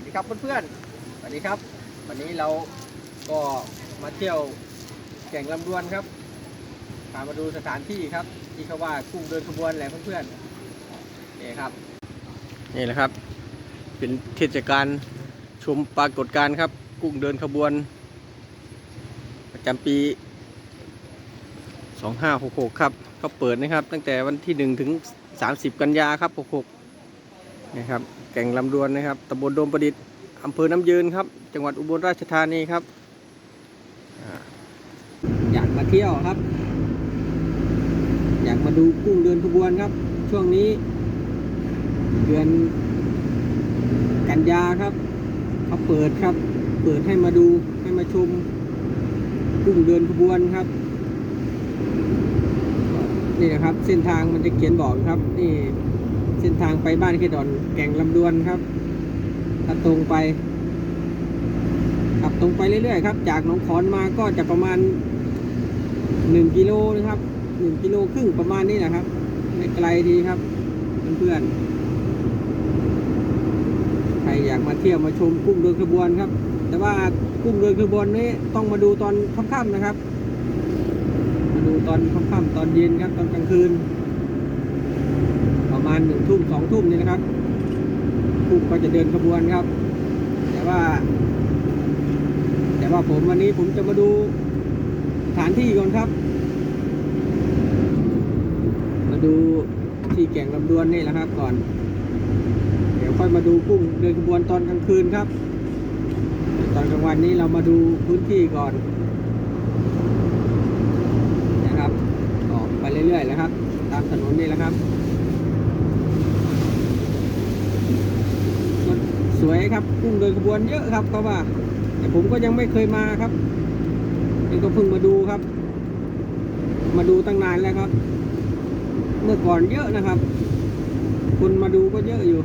วัสดีครับเพื่อนๆสวัสดีครับ วันนี้เราก็มาเที่ยวแก่งลำดวนครับพามาดูสถานที่ครับ ที่เขาว่ากุ้งเดินขบวนแหละเพื่อนๆนี่ครับนี่แหละครับ เป็นเทศกาลชมปรากฏการณ์ครับ กุ้งเดินขบวน ประจำปี 2566 ครับเขาเปิดนะครับ ตั้งแต่วันที่ 1 ถึง 30 กันยาครับ 66นี่ครับ แก่งลำดวนนะครับตำบลโดมประดิษฐ์อำเภอน้ำยืนครับ จังหวัดอุบลราชธานีครับ อยากมาเที่ยวครับ อยากมาดูกุ้งเดินขบวนครับ ช่วงนี้ เดือนกันยาครับเขาเปิดครับ เปิดให้มาดูให้มาชมกุ้งเดินขบวนครับ นี่นะครับ เส้นทางมันจะเขียนบอกครับ นี่ เส้นทางไปบ้านเคดอนแก่งลำดวนครับถ้าตรงไปขับตรงไปเรื่อยๆครับ จากหนองขอนมาก็จะประมาณหนึ่งกิโลนะครับหนึ่งกิโลครึ่งประมาณนี้นะครับไม่ไกลดีครับเพื่อนๆใครอยากมาเที่ยวมาชมกุ้งเดินขบวนครับ แต่ว่ากุ้งเดินขบวนนี้ต้องมาดูตอนค่ำๆนะครับ มาดูตอนค่ำๆตอนเย็นครับตอนกลางคืน มาณหนึ่งทุ่มสองทุ่มนี่นะครับกุ้งก็จะเดินขบวนครับ แต่ว่า แต่ว่าผมวันนี้ผมจะมาดูสถานที่ก่อนครับ มาดูที่แก่งลำดวนนี่แหละครับก่อน เดี๋ยวค่อยมาดูกุ้งเดินขบวนตอนกลางคืนครับ ตอนกลางวันนี้เรามาดูพื้นที่ก่อนนะครับออกไปเรื่อยๆแล้วครับ ตามถนนนี่แหละครับ สวยครับกุ้งเดินขบวนเยอะครับเขาว่า แต่ผมก็ยังไม่เคยมาครับนี่ก็เพิ่งมาดูครับ มาดูตั้งนานแล้วครับ เมื่อก่อนเยอะนะครับ คนมาดูก็เยอะอยู่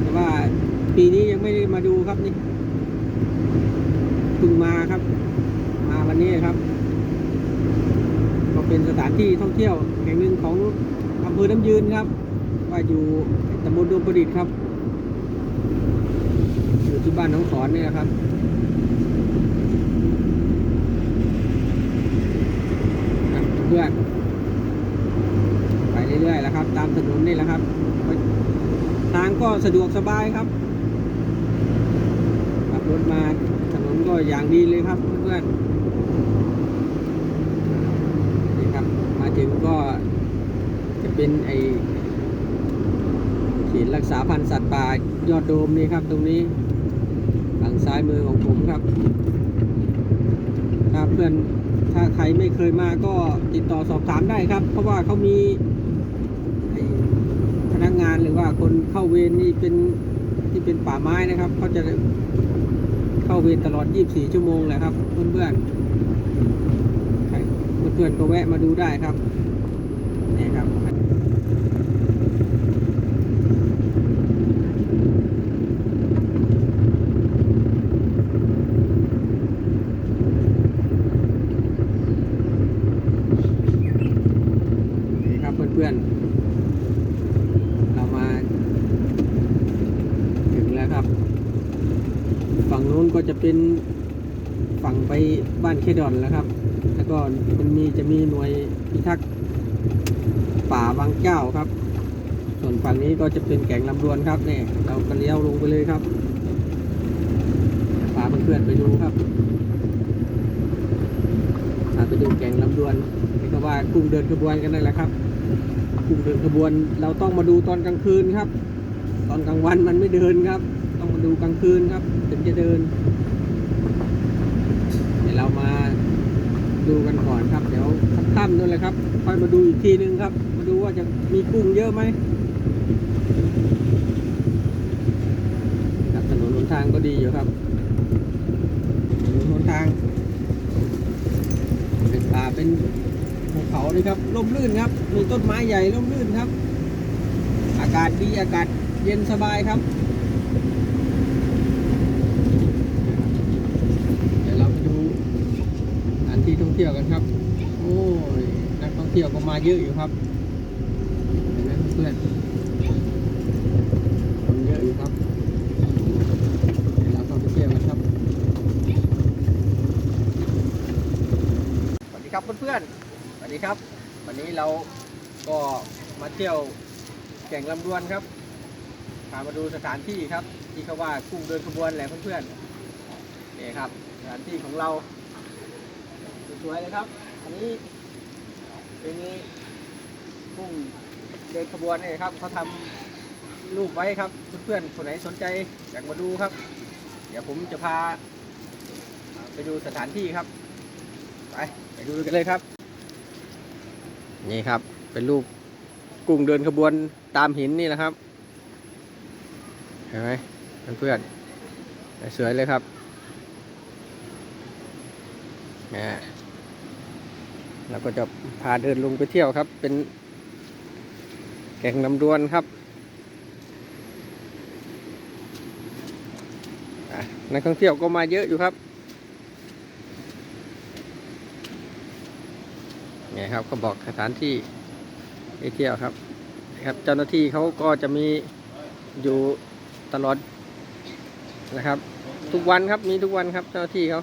แต่ว่าปีนี้ยังไม่ได้มาดูครับนี่เพิ่งมาครับ มาวันนี้ครับ ก็เป็นสถานที่ท่องเที่ยวแห่งหนึ่งของอำเภอน้ำยืนครับ ว่าอยู่ตำบลดวงประดิษฐ์ครับ อยู่ที่บ้านน้องขอนนี่นะครับครับเพื่อนไปเรื่อยๆแล้วครับ ตามถนนนี่แหละครับ ทางก็สะดวกสบายครับขับรถมาถนนก็อย่างดีเลยครับเพื่อนนี่ครับมาถึงก็จะเป็นไอเขียนรักษาพันธุ์สัตว์ป่ายอดโดมนี่ครับตรงนี้ ฝั่งซ้ายมือของผมครับ ถ้าเพื่อนถ้าใครไม่เคยมาก็ติดต่อสอบถามได้ครับ เพราะว่าเขามีพนักงานหรือว่าคนเข้าเวรนี่เป็นที่เป็นป่าไม้นะครับเขาจะเข้าเวรตลอด 24 ชั่วโมงเลยครับ เพื่อนๆใครเพื่อนก็แวะมาดูได้ครับนี่ครับ นี่ครับเพื่อนๆ เรามาถึงแล้วครับ ฝั่งนู้นก็จะ เป็นฝั่งไปบ้านเคดอนแล้วครับ แล้วก็มันมีจะมีหน่วยพิทักษ์ป่าบางเจ้าครับ ส่วนฝั่งนี้ก็จะเป็นแก่งลำดวนครับเนี่ยเราก็เลี้ยวลงไปเลยครับพาเพื่อนๆไปดูครับพาไปดูแก่งลำดวนนี่ก็ว่ากุ้งเดินขบวนกันนั่นแหละครับกลุ่มเดินขบวนเราต้องมาดูตอนกลางคืนครับ ตอนกลางวันมันไม่เดินครับ ต้องมาดูกลางคืนครับ ถึงจะเดิน เดี๋ยวเรามา ดูกันก่อนครับ เดี๋ยวค่ำนู่นเลยครับค่อยมาดูอีกทีนึงครับ มาดูว่าจะมีกุ้งเยอะไหมครับถนนหนทางก็ดีอยู่ครับถนนหนทาง เป็นป่าเป็นภูเขาเลยครับร่มรื่นครับมีต้นไม้ใหญ่ร่มรื่นครับ อากาศดีอากาศเย็นสบายครับ ที่ท่องเที่ยวกันครับ โอ้ยนักท่องเที่ยวก็มาเยอะอยู่ครับเห็นไหมเพื่อนคนเยอะอยู่ครับนักท่องเที่ยวกันครับสวัสดีครับเพื่อนๆสวัสดีครับ วันนี้เราก็มาเที่ยวแก่งลำดวนครับพามาดูสถานที่ครับ ที่เขาว่ากุ้งเดินขบวนแหละเพื่อนๆนี่ครับสถานที่ของเรา สวยๆเลยครับ อันนี้เป็นกุ้งเดินขบวนนี่ครับเขาทำรูปไว้ครับเพื่อนๆคนไหนสนใจอยากมาดูครับ เดี๋ยวผมจะพา ไปดูสถานที่ครับ ไปไปดูกันเลยครับ นี่ครับเป็นรูปกุ้งเดินขบวนตามหินนี่นะครับเห็นไหมเพื่อนๆสวยเลยครับนะแล้วก็จะพาเดินลงไปเที่ยวครับ เป็นแก่งลำดวนครับนักท่องเที่ยวก็มาเยอะอยู่ครับเนี่ยครับก็บอกสถานที่ไปเที่ยวครับครับ เจ้าหน้าที่เขาก็จะมีอยู่ตลอดนะครับ ทุกวันครับมีทุกวันครับเจ้าหน้าที่เขา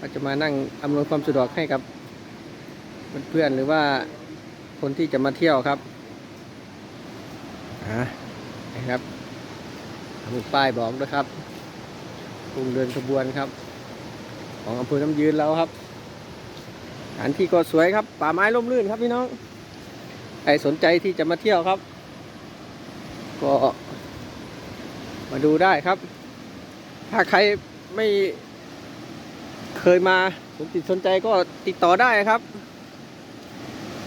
ก็จะมานั่งอำนวยความสะดวกให้กับ เพื่อนๆหรือว่าคนที่จะมาเที่ยวครับนะครับมีป้ายบอกด้วยครับกรุงเดินขบวนครับ ของอำเภอน้ำยืนแล้วครับสถานที่ก็สวยครับ ป่าไม้ร่มรื่นครับพี่น้องใครสนใจที่จะมาเที่ยวครับ ก็มาดูได้ครับ ถ้าใครไม่เคยมาสนใจก็ติดต่อได้ครับ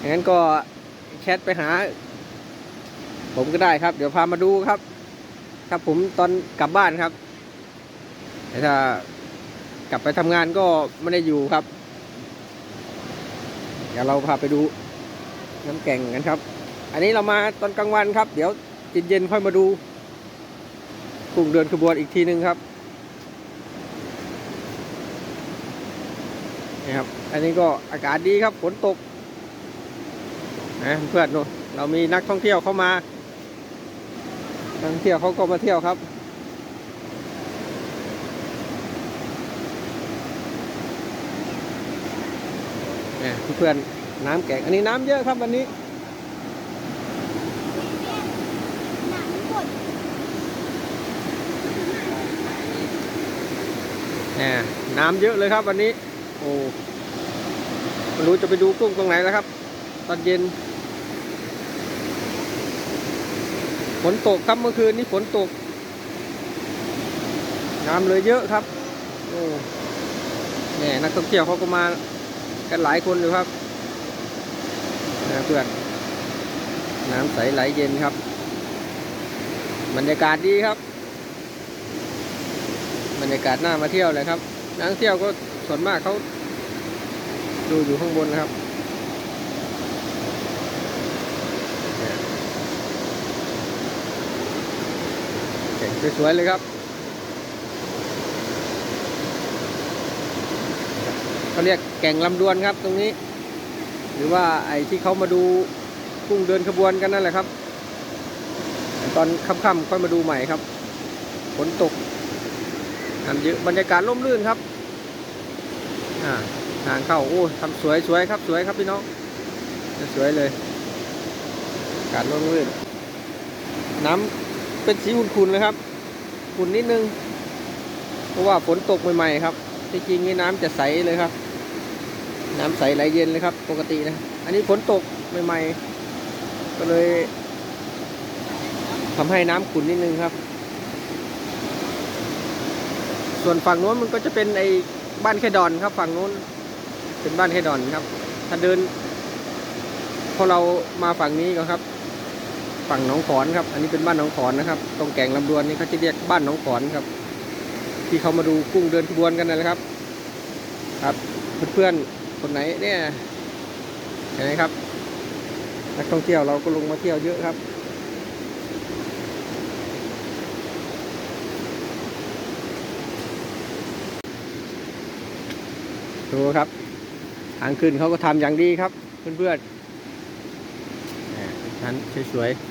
งั้นก็แชทไปหา ผมก็ได้ครับ เดี๋ยวพามาดูครับครับผมตอนกลับบ้านครับแต่ถ้ากลับไปทำงานก็ไม่ได้อยู่ครับ เดี๋ยวเราพาไปดูน้ำแก่งกันครับ อันนี้เรามาตอนกลางวันครับ เดี๋ยวเย็นๆค่อยมาดูกลุ่มเดินขบวนอีกทีหนึ่งครับนี่ครับ อันนี้ก็อากาศดีครับ ฝนตก นะเพื่อนนู่นเรามีนักท่องเที่ยวเข้ามา นักท่องเที่ยวเขาก็มาเที่ยวครับ เนี่ยเพื่อนน้ำแกงอันนี้น้ำเยอะครับวันนี้นี่น้ำเยอะเลยครับวันนี้ โอ้ไม่รู้จะไปดูกุ้งตรงไหนแล้วครับ ตอนเย็น ฝนตกครับเมื่อคืนนี้ฝนตก น้ำเลยเยอะครับโอ้เนี่ยนักท่องเที่ยวเขาก็มากันหลายคนอยู่ครับนะเพื่อน น้ำใสไหลเย็นครับ บรรยากาศดีครับ บรรยากาศน่ามาเที่ยวเลยครับ นักท่องเที่ยวก็ส่วนมากเขาดูอยู่ข้างบนนะครับเนี่ยเก่ง สวยๆเลยครับเขาเรียกแก่งลำดวนครับตรงนี้ หรือว่าไอ้ที่เขามาดูกุ้งเดินขบวนกันนั่นแหละครับ ตอนค่ำๆค่อยมาดูใหม่ครับฝนตกน้ำเยอะบรรยากาศร่มรื่นครับอ่าทางเข้าโอ้ทำสวยสวยครับสวยครับพี่น้องสวยเลยอากาศร่มรื่นน้ำเป็นสีขุ่นๆเลยครับ ขุ่นนิดนึง เพราะว่าฝนตกใหม่ๆครับที่จริงนี่น้ำจะใสเลยครับ น้ำใสไหลเย็นเลยครับ ปกตินะ อันนี้ฝนตกใหม่ๆ ก็เลยทำให้น้ำขุ่นนิดนึงครับ ส่วนฝั่งโน้นมันก็จะเป็นไอ้บ้านแค่ดอนครับ ฝั่งโน้น เป็นบ้านแค่ดอนครับ ถ้าเดินพอเรามาฝั่งนี้ก็ครับ ฝั่งหนองขอนครับ อันนี้เป็นบ้านหนองขอนนะครับ ตรงแก่งลำดวนนี่เขาจะเรียกบ้านหนองขอนครับ ที่เขามาดูกุ้งเดินขบวนกันนะครับ ครับเพื่อนๆคนไหนเนี่ยเห็นไหมครับนักท่องเที่ยวเราก็ลงมาเที่ยวเยอะครับดูครับทางขึ้นเขาก็ทำอย่างดีครับ เพื่อนๆชั้นสวยๆ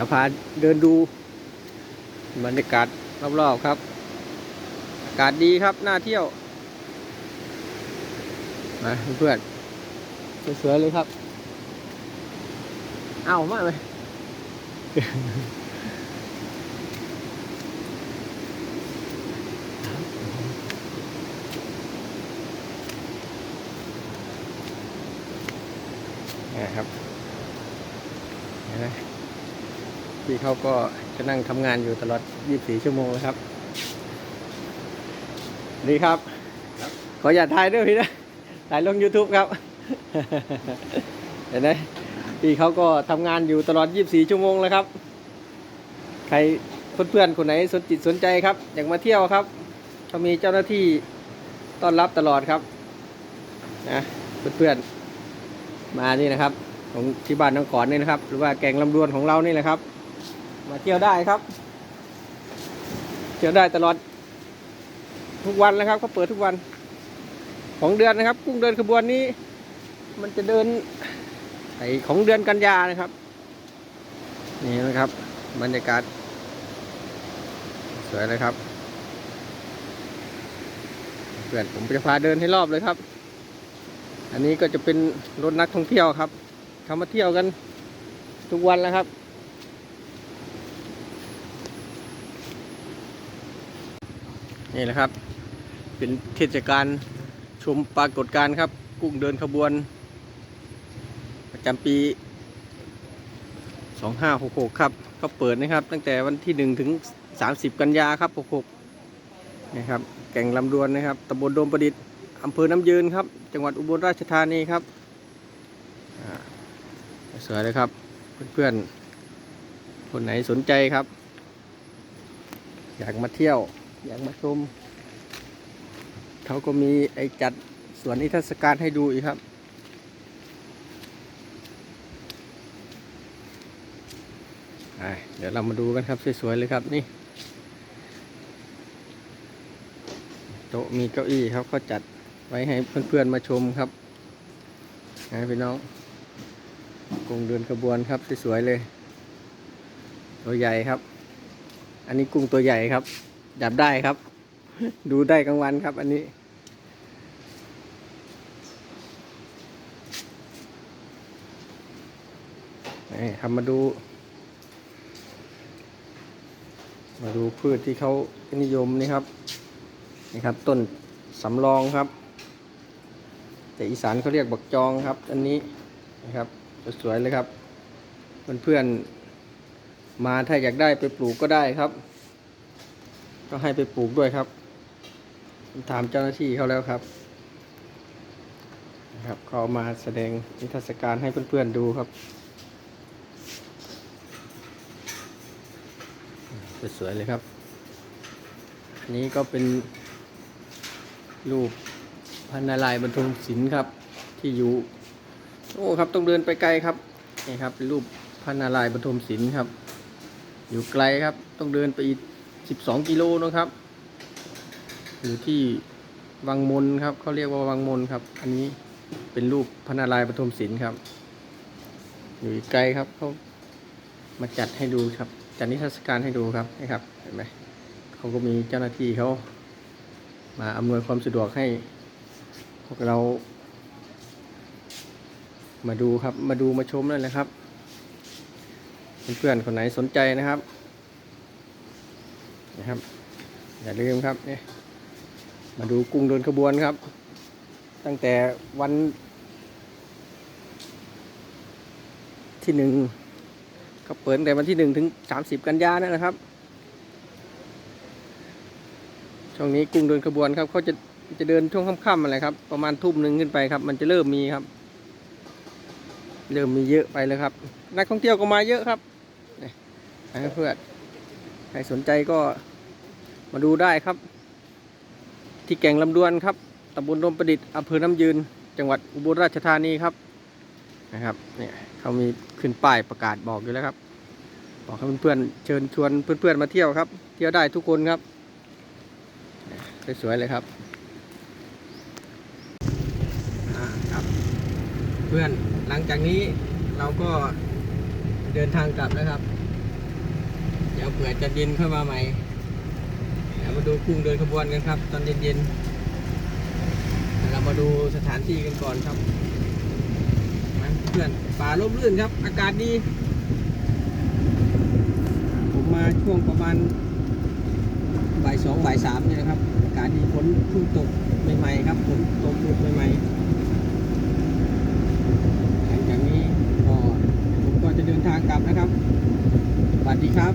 ดี๋ยวพาเดินดูบรรยากาศรอบๆครับ อากาศดีครับน่าเที่ยวมาเพื่อนสวยๆเลยครับ เอามากเลยนะครับเห็นไหม พี่เขาก็จะนั่งทำงานอยู่ตลอด 24 ชั่วโมงเลยครับ ดีครับ ขออย่าถ่ายด้วยพี่นะถ่ายลง YouTube ครับ เห็นไหมพี่เขาก็ทำงานอยู่ตลอด 24 ชั่วโมงแล้วครับ ใครเพื่อนๆคนไหนสนจิตสนใจครับ อยากมาเที่ยวครับเขามีเจ้าหน้าที่ต้อนรับตลอดครับนะเพื่อนๆมานี่นะครับ ของที่บ้านน้องขอนนี่นะครับ หรือว่าแกงลำดวนของเรานี่แหละครับ มาเที่ยวได้ครับเที่ยวได้ตลอด ทุกวันนะครับเขาเปิดทุกวัน ของเดือนนะครับ กุ้งเดินขบวนนี้ มันจะเดินไอของเดือนกันยานะครับ นี่นะครับ บรรยากาศ สวยเลยครับเพื่อนผมจะพาเดินให้รอบเลยครับ อันนี้ก็จะเป็นรถนักท่องเที่ยวครับเขามาเที่ยวกันทุกวันแล้วครับ นี่แหละครับ เป็นเทศกาลชมปรากฏการณ์ครับ กุ้งเดินขบวน ประจำปี 2566 ครับ ก็เปิดนะครับ ตั้งแต่วันที่ 1 ถึง 30 กันยาครับ 66นี่ครับแก่งลำดวนนะครับตำบลโดมประดิษฐ์อำเภอน้ำยืนครับ จังหวัดอุบลราชธานีครับสวยเลยครับ เพื่อนๆคนไหนสนใจครับ อยากมาเที่ยว อยากมาชม เขาก็มีไอจัดสวนนิทรรศการให้ดูอีกครับ เดี๋ยวเรามาดูกันครับสวยๆเลยครับนี่ โต๊ะมีเก้าอี้ครับก็จัดไว้ให้เพื่อนๆมาชมครับนะพี่น้องกงเดินขบวนครับสวยๆเลย ตัวใหญ่ครับ อันนี้กุ้งตัวใหญ่ครับ จับได้ครับ ดูได้กลางวันครับ อันนี้ นี่ครับมาดู มาดูพืชที่เขานิยมนี่ครับ นี่ครับ ต้นสำรองครับ แต่อีสานเขาเรียกบักจองครับ อันนี้นะครับ สวยเลยครับ เพื่อนๆมาถ้าอยากได้ไปปลูกก็ได้ครับ ก็ให้ไปปลูกด้วยครับ ถามเจ้าหน้าที่เขาแล้วครับนะครับเขาเอมาแสดงนิทรรศการให้เพื่อนๆดูครับ สวยๆเลยครับนนี้ก็เป็นรูปพันนาลายบรรทมศิลป์ครับ ที่อยู่ โอ้ครับต้องเดินไปไกลครับนี่ครับเป็นรูปพันนาลายบรรทมศิลป์ครับ อยู่ไกลครับต้องเดินไปอีก 12 กิโลนะครับอยู่ที่วังมนครับเขาเรียกว่าวังมนครับ อันนี้เป็นรูปพันนาลายณ์บรรทมศิลป์ครับ อยู่ไกลครับเขามาจัดให้ดูครับจัดนิทรรศการให้ดูครับนี่ครับเห็นไหมเขาก็มีเจ้าหน้าที่เขามาอำนวยความสะดวกให้พวกเรา มาดูครับมาดูมาชมนั่นแหละครับเพื่อนๆคนไหนสนใจนะครับ อย่าลืมครับนี่มาดูกุ้งเดินขบวนครับ ตั้งแต่วันที่หนึ่งก็เปิดตั้งแต่วันที่หนึ่งถึงสามสิบกันยานั่นะครับ ช่วงนี้กุ้งเดินขบวนครับเขาจะจะเดินช่วงค่ำๆอะไรครับ ประมาณทุ่มหนึ่งขึ้นไปครับ มันจะเริ่มมีครับ เริ่มมีเยอะไปเลยครับ นักท่องเที่ยวก็มาเยอะครับนี่ให้เพื่อนใครสนใจก็ มาดูได้ครับ ที่แก่งลำดวนครับตำบลดมประดิษฐ์อำเภอน้ำยืน จังหวัดอุบลราชธานีครับนะครับเนี่ยเขามีขึ้นป้ายประกาศบอกอยู่แล้วครับ บอกให้เพื่อนๆเชิญชวนเพื่อนๆมาเที่ยวครับ เที่ยวได้ทุกคนครับสวยๆเลยครับครับ เพื่อนหลังจากนี้เราก็เดินทางกลับแล้วครับ เดี๋ยวเผื่อจะเย็นเข้ามาใหม่ ดูกุ้งเดินขบวนกันครับ ตอนเย็นๆเรามาดูสถานที่กันก่อนครับเพื่อนป่าร่มรื่นครับ อากาศดี ผมมาช่วงประมาณบ่ายสองบ่ายสามเนี่ยครับอากาศดีฝนเพิ่งตกใหม่ๆครับฝนตกหยุดใหม่ๆหลังจากนี้ก็ผมก็จะเดินทางกลับนะครับสวัสดีครับ